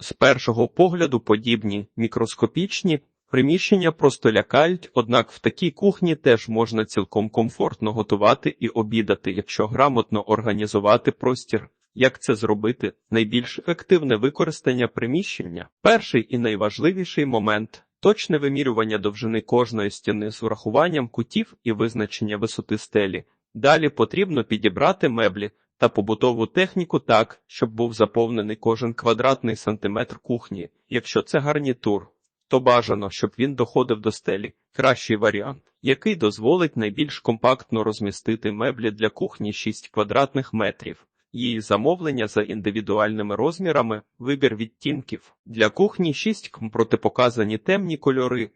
З першого погляду подібні мікроскопічні приміщення просто лякають, однак в такій кухні теж можна цілком комфортно готувати і обідати, якщо грамотно організувати простір. Як це зробити? Найбільш ефективне використання приміщення. Перший і найважливіший момент точне вимірювання довжини кожної стіни з урахуванням кутів і визначення висоти стелі. Далі потрібно підібрати меблі та побутову техніку так, щоб був заповнений кожен квадратний сантиметр кухні. Якщо це гарнітур, то бажано, щоб він доходив до стелі. Кращий варіант, який дозволить найбільш компактно розмістити меблі для кухні 6 квадратних метрів. Її замовлення за індивідуальними розмірами, вибір відтінків. Для кухні 6 протипоказані темні кольори,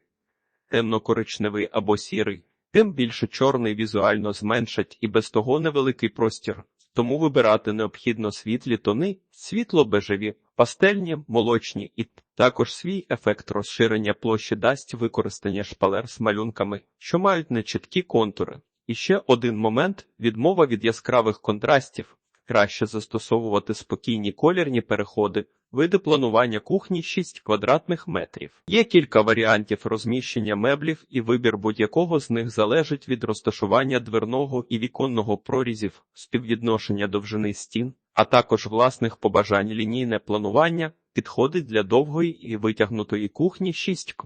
темно-коричневий або сірий. Тим більше чорний візуально зменшать і без того невеликий простір. Тому вибирати необхідно світлі тони, світло-бежеві, пастельні, молочні і також свій ефект розширення площі дасть використання шпалер з малюнками, що мають нечіткі контури. І ще один момент відмова від яскравих контрастів. Краще застосовувати спокійні колірні переходи, види планування кухні 6 квадратних метрів. Є кілька варіантів розміщення меблів, і вибір будь-якого з них залежить від розташування дверного і віконного прорізів, співвідношення довжини стін, а також власних побажань лінійне планування підходить для довгої і витягнутої кухні 6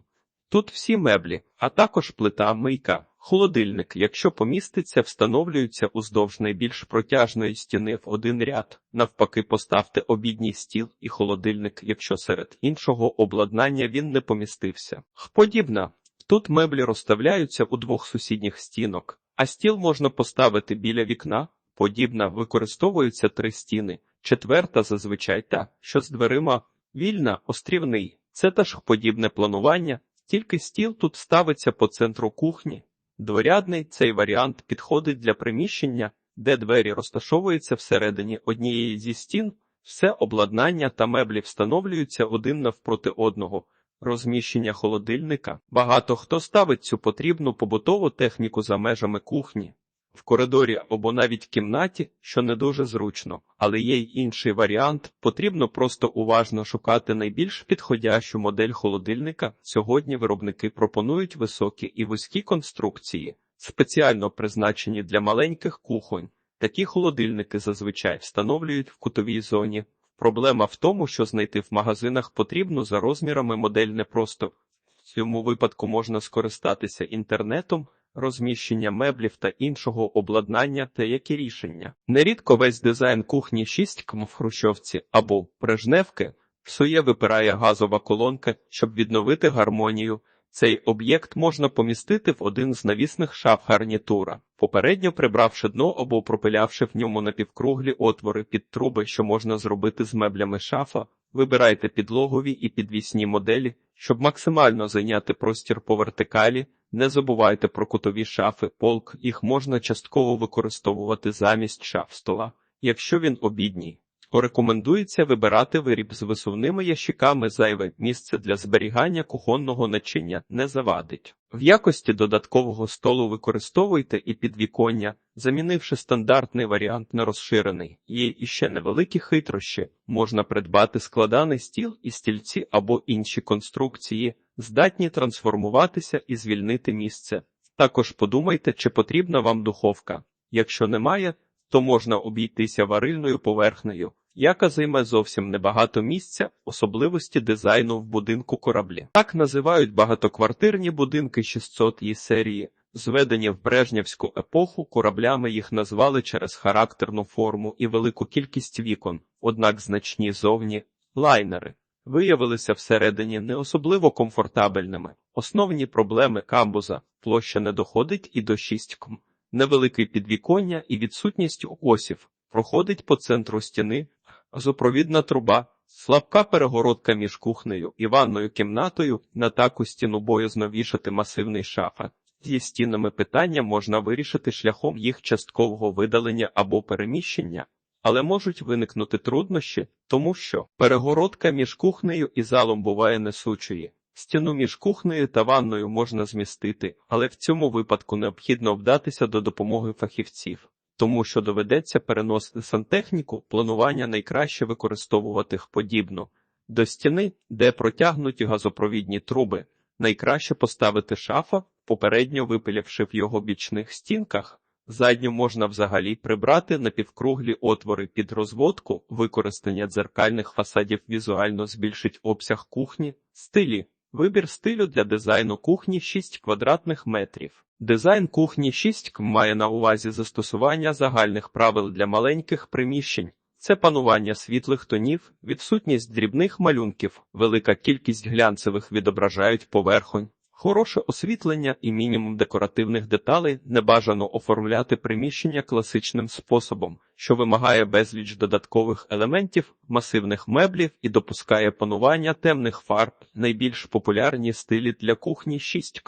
Тут всі меблі, а також плита мийка. Холодильник, якщо поміститься, встановлюється уздовж найбільш протяжної стіни в один ряд. Навпаки, поставте обідній стіл і холодильник, якщо серед іншого обладнання він не помістився. Подібна. Тут меблі розставляються у двох сусідніх стінок, а стіл можна поставити біля вікна. Подібна використовуються три стіни. Четверта зазвичай та, що з дверима, вільна, острівний. Це теж подібне планування, тільки стіл тут ставиться по центру кухні. Дворядний цей варіант підходить для приміщення, де двері розташовуються всередині однієї зі стін, все обладнання та меблі встановлюються один навпроти одного. Розміщення холодильника. Багато хто ставить цю потрібну побутову техніку за межами кухні, в коридорі або навіть кімнаті, що не дуже зручно, але є й інший варіант. Потрібно просто уважно шукати найбільш підходящу модель холодильника. Сьогодні виробники пропонують високі і вузькі конструкції, спеціально призначені для маленьких кухонь. Такі холодильники зазвичай встановлюють в кутовій зоні. Проблема в тому, що знайти в магазинах потрібну за розмірами модель непросто. В цьому випадку можна скористатися інтернетом, розміщення меблів та іншого обладнання та які рішення. Нерідко весь дизайн кухні 6 км в хрущовці або прижневки псує випирає газова колонка, щоб відновити гармонію. Цей об'єкт можна помістити в один з навісних шаф гарнітура, попередньо прибравши дно або пропилявши в ньому напівкруглі отвори під труби, що можна зробити з меблями шафа. Вибирайте підлогові і підвісні моделі, щоб максимально зайняти простір по вертикалі. Не забувайте про кутові шафи, полк, їх можна частково використовувати замість шаф стола, якщо він обідній. Порекомендується вибирати виріб з висувними ящиками зайве місце для зберігання кухонного начиння не завадить. В якості додаткового столу використовуйте і підвіконня, замінивши стандартний варіант на розширений. Є іще невеликі хитрощі, можна придбати складаний стіл і стільці або інші конструкції, здатні трансформуватися і звільнити місце. Також подумайте, чи потрібна вам духовка. Якщо немає, то можна обійтися варильною поверхнею, яка займе зовсім небагато місця, особливості дизайну в будинку кораблі. Так називають багатоквартирні будинки 600 ї серії. Зведені в Брежнєвську епоху, кораблями їх назвали через характерну форму і велику кількість вікон, однак значні зовні лайнери виявилися всередині не особливо комфортабельними. Основні проблеми камбуза площа не доходить і до 6 км. Невеликий підвіконня і відсутність окосів, проходить по центру стіни, газопровідна труба, слабка перегородка між кухнею і ванною кімнатою, на таку стіну боязно вішати масивний шафа. Зі стінами питання можна вирішити шляхом їх часткового видалення або переміщення, але можуть виникнути труднощі, тому що перегородка між кухнею і залом буває несучої. Стіну між кухнею та ванною можна змістити, але в цьому випадку необхідно вдатися до допомоги фахівців, тому що доведеться переносити сантехніку, планування найкраще використовувати подібну до стіни, де протягнуті газопровідні труби. Найкраще поставити шафа, попередньо випилявши в його бічних стінках. Задню можна взагалі прибрати на півкруглі отвори під розводку, використання дзеркальних фасадів візуально збільшить обсяг кухні, стилі. Вибір стилю для дизайну кухні 6 квадратних метрів. Дизайн кухні 6 км має на увазі застосування загальних правил для маленьких приміщень. Це панування світлих тонів, відсутність дрібних малюнків, велика кількість глянцевих відображають поверхонь, хороше освітлення і мінімум декоративних деталей не бажано оформляти приміщення класичним способом, що вимагає безліч додаткових елементів, масивних меблів і допускає панування темних фарб. Найбільш популярні стилі для кухні 6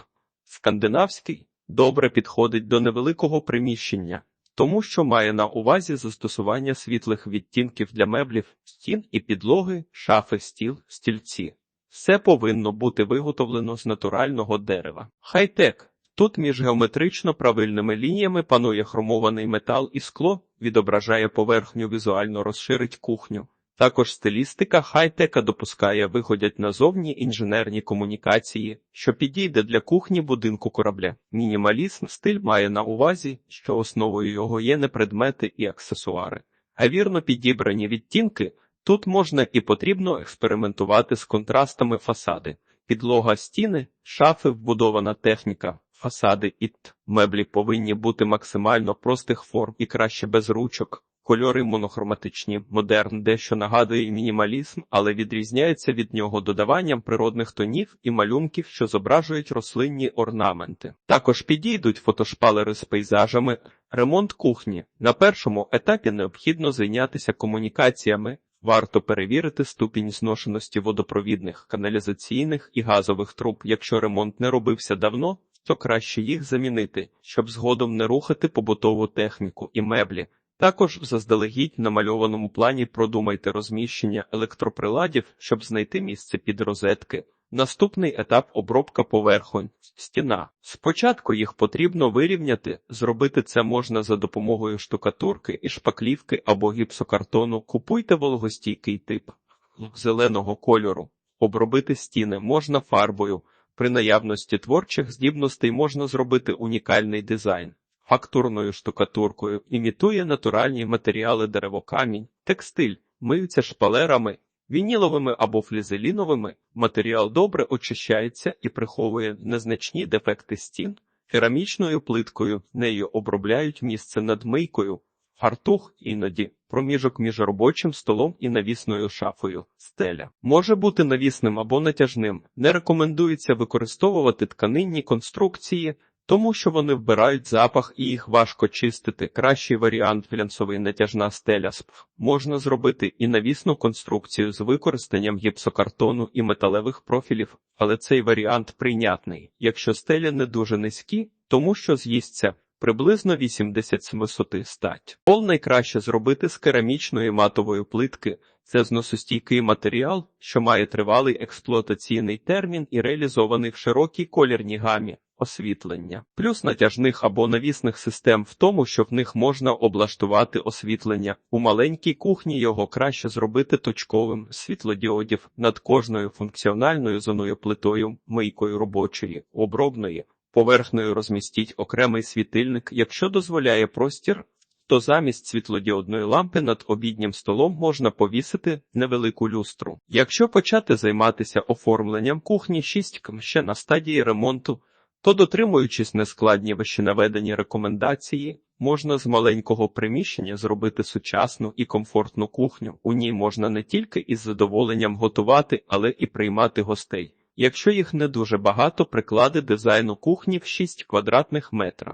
Скандинавський добре підходить до невеликого приміщення тому що має на увазі застосування світлих відтінків для меблів, стін і підлоги, шафи, стіл, стільці. Все повинно бути виготовлено з натурального дерева. Хай-тек. Тут між геометрично правильними лініями панує хромований метал і скло, відображає поверхню, візуально розширить кухню. Також стилістика хай-тека допускає виходять назовні інженерні комунікації, що підійде для кухні будинку корабля. Мінімалізм стиль має на увазі, що основою його є не предмети і аксесуари, а вірно підібрані відтінки. Тут можна і потрібно експериментувати з контрастами фасади, підлога стіни, шафи, вбудована техніка, фасади і т. Меблі повинні бути максимально простих форм і краще без ручок. Кольори монохроматичні, модерн дещо нагадує мінімалізм, але відрізняється від нього додаванням природних тонів і малюнків, що зображують рослинні орнаменти. Також підійдуть фотошпалери з пейзажами, ремонт кухні. На першому етапі необхідно зайнятися комунікаціями. Варто перевірити ступінь зношеності водопровідних, каналізаційних і газових труб. Якщо ремонт не робився давно, то краще їх замінити, щоб згодом не рухати побутову техніку і меблі. Також в заздалегідь намальованому плані продумайте розміщення електроприладів, щоб знайти місце під розетки. Наступний етап обробка поверхонь, стіна. Спочатку їх потрібно вирівняти, зробити це можна за допомогою штукатурки і шпаклівки або гіпсокартону. Купуйте вологостійкий тип зеленого кольору. Обробити стіни можна фарбою. При наявності творчих здібностей можна зробити унікальний дизайн фактурною штукатуркою, імітує натуральні матеріали деревокамінь, текстиль, миються шпалерами, вініловими або флізеліновими, матеріал добре очищається і приховує незначні дефекти стін, керамічною плиткою нею обробляють місце над мийкою, фартух іноді. Проміжок між робочим столом і навісною шафою, стеля може бути навісним або натяжним. Не рекомендується використовувати тканинні конструкції, тому що вони вбирають запах і їх важко чистити. Кращий варіант глянцовий натяжна стеля можна зробити і навісну конструкцію з використанням гіпсокартону і металевих профілів, але цей варіант прийнятний, якщо стеля не дуже низькі, тому що з'їсться. Приблизно 80 з висоти стать. Пол найкраще зробити з керамічної матової плитки. Це зносостійкий матеріал, що має тривалий експлуатаційний термін і реалізований в широкій колірній гамі освітлення, плюс натяжних або навісних систем в тому, що в них можна облаштувати освітлення. У маленькій кухні його краще зробити точковим світлодіодів над кожною функціональною зоною плитою, мийкою робочої, обробної. Поверхнею розмістіть окремий світильник, якщо дозволяє простір, то замість світлодіодної лампи над обіднім столом можна повісити невелику люстру. Якщо почати займатися оформленням кухні 6 км ще на стадії ремонту, то, дотримуючись нескладні вище наведені рекомендації, можна з маленького приміщення зробити сучасну і комфортну кухню. У ній можна не тільки із задоволенням готувати, але і приймати гостей. Якщо їх не дуже багато, приклади дизайну кухні в 6 квадратних метра.